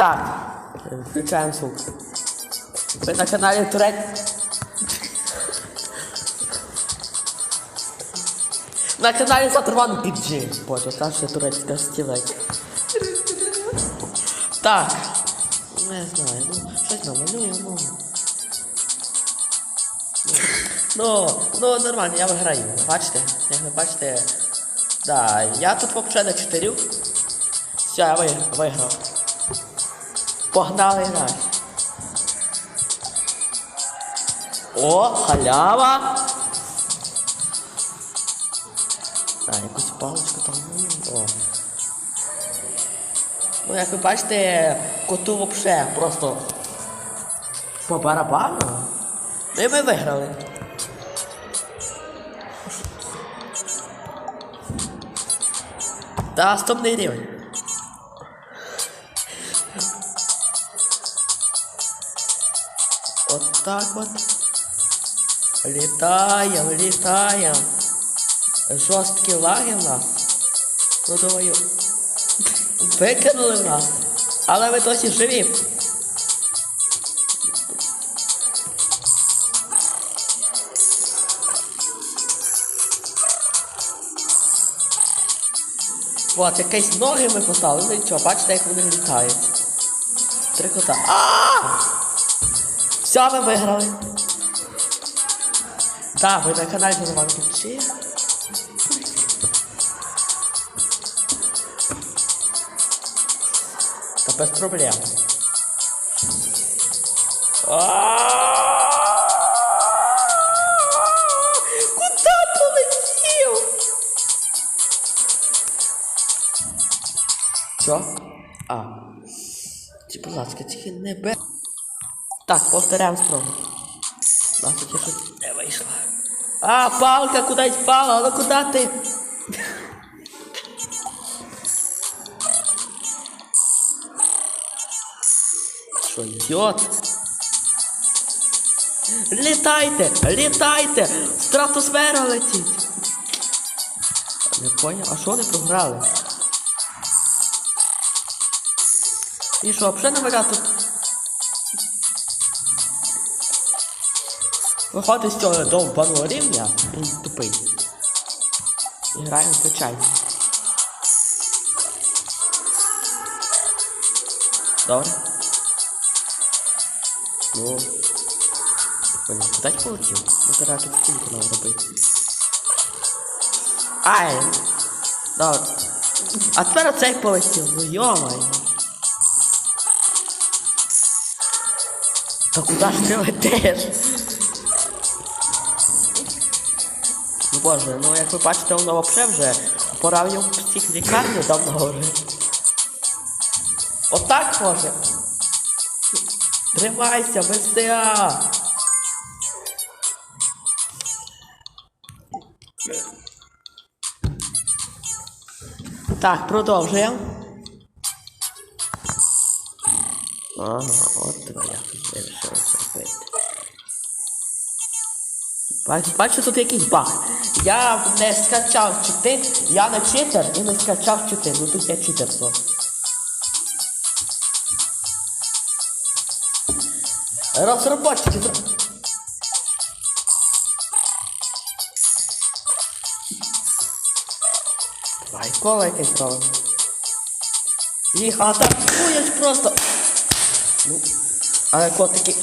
Так, включаємо звук. Ви на каналі Турек. На каналі Сатрван Піджі. Боже, та ще турецька стілець. Так. Не знаю, ну, щось намалюємо. Ну, ну нормально, я виграю. Бачите? Як ви бачите. Да, я тут взагалі на чотирю. Все, я виграв. Погнали далі. О, халява! А, якусь паличку там. ну, О. Ну, як ви бачите, коту взагалі просто по барабану. Ну і ми виграли. Та наступний рівень. От так от. Літаємо, літаємо. Жорсткі лаги в нас. Ну думаю. Викинули нас. Але ви досі живі. От, якісь ноги ми поставили, нічого, бачите, як вони літають. Три кота. А! Chama, meu herói. Tá, foi sacanagem, não vai mentir. Tá pra problema. Ah! Çok. Aa. Tipo, lasket ne be? Так, повторяємо спробу. Нас тут щось не вийшло. А, палка кудись впала, ну куди ти? Що, ідіот? Літайте! Літайте! Стратосфера летить! Не поняв, а що вони програли? І що, взагалі не тут? Виходить, що до пану рівня він тупий. Играем граємо звичайно. Добре. Ну. Блин, куда ты получил? Вот раз эту сумку надо быть. Ай! Да. А теперь оцей получил, ну йомай. Да куда ж ты летиш? Boże, no jak wypatrz tą nową przewrze, porabią psychikarnię tam na chory. O tak może! Trzymaj się, bestia! Tak, продовжуємо. Ага, от тебе я вирішив. Бачу, бачу тут якийсь баг. Я не скачав чити, я не читер і не скачав чити. Ну тут є читерство. Давай, коло якесь робимо. Їх атакують просто. Ну, але котики.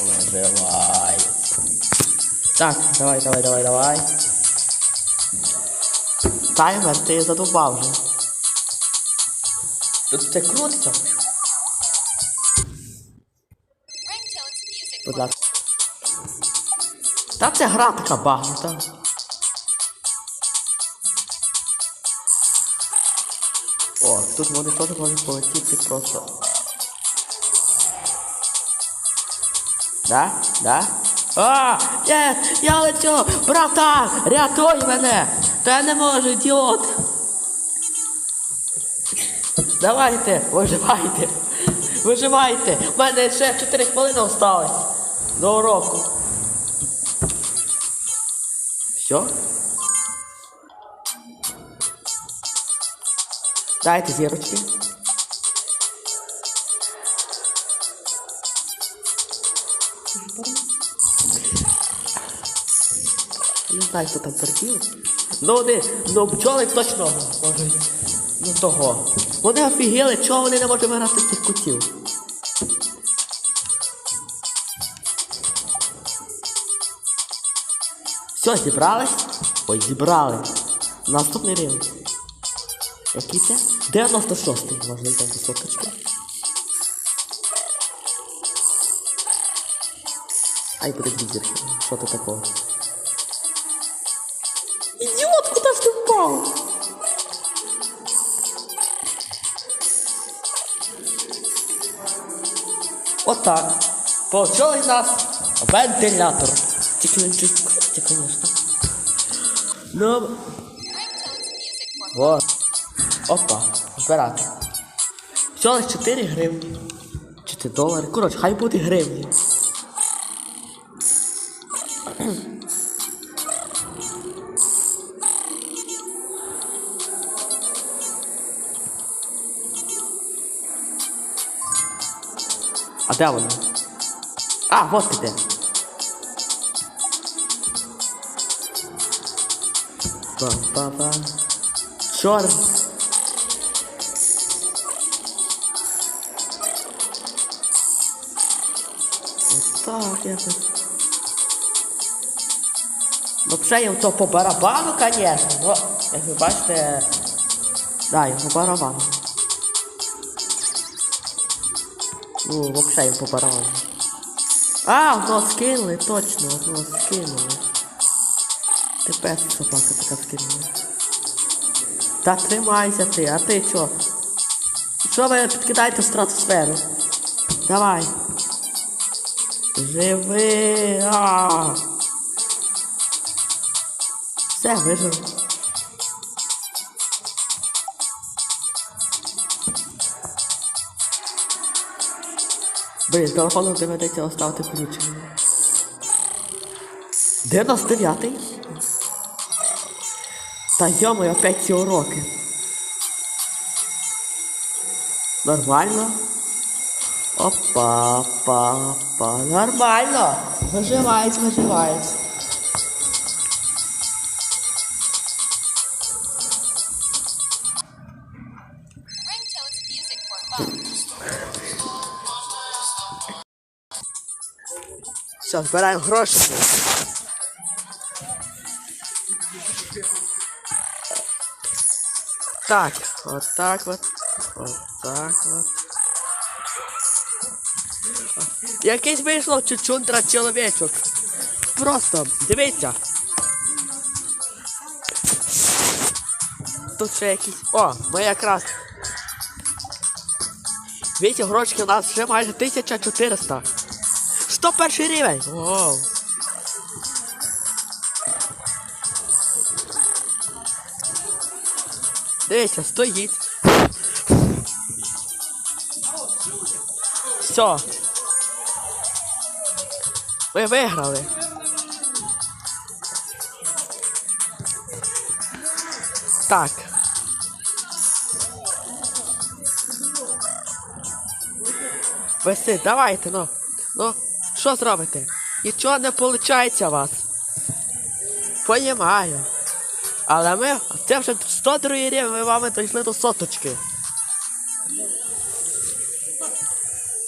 Виживай. Так, давай, давай, давай, давай. Таймер, ти задовбав вже. Тут це крутиться. Будь ласка. Та це гра така багнута. О, тут вони теж можуть полетіти просто. Да? Да? А, є, я лечу! Братан, рятуй мене! Та я не можу, ідіот! Давайте, виживайте! Виживайте! У мене ще 4 хвилини осталось до уроку. Все? Дайте зірочки. Знаю, хто там терпів. Ну вони, ну бджоли точно можуть. Ну того. Вони офігели, чого вони не можуть виграти цих котів. Все, зібрались? Ой, зібрали. Наступний рівень. Який це? 96-й, можна йти до. Ай, буде зірки. Що то такого? Впав? Отак. Получилось у нас вентилятор. Тільки він чуть крутить. Ну, вот. Опа, збирати. Всього 4 гривні. Чи це долари? Коротше, хай буде гривні. А де вони? А, вот ти де. Ба-ба-ба. Чорт. Так, якось. Вже їм то по барабану, конечно. Ну, як ви бачите. Да, їм по барабану. Ну, вообще їм по барабану. А, одного скинули, точно, одного скинули. Тепер собака така скинула. Та тримайся ти, а ти чо? Що ви підкидаєте в стратосферу? Давай. Живи! А! Все, вижив. Блін, телефоном доведеться оставити ключ. 99-й? Та йому опять ці уроки. Нормально? Опа, па, па. Нормально. Виживають, виживають. Все, збираємо гроші. Так, от так от. От так от. Якийсь вийшло чучундра чоловічок. Просто, дивіться. Тут ще якісь. О, ми якраз. Віці грошки у нас вже майже 1400. 101 рівень! Вау! Дивіться, стоїть. Все. Ви виграли. Так. Веси, давайте, ну. Ну, що зробите? Нічого не виходить у вас. Понімаю. Але ми, це вже 102 рівень, ми вами дійшли до соточки.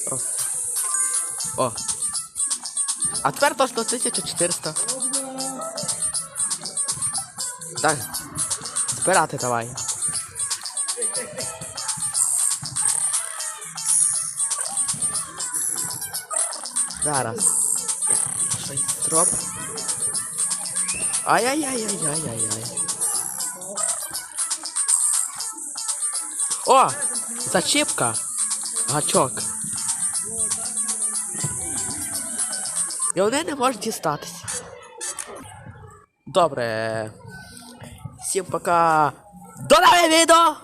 Просто. О. А тепер точно 1400. Так. Збирати давай. Зараз. Щось зроб. Ай-яй-яй-яй-яй-яй-яй. О! Зачіпка! Гачок. І вони не можуть дістатися. Добре. Всім пока. До нового відео!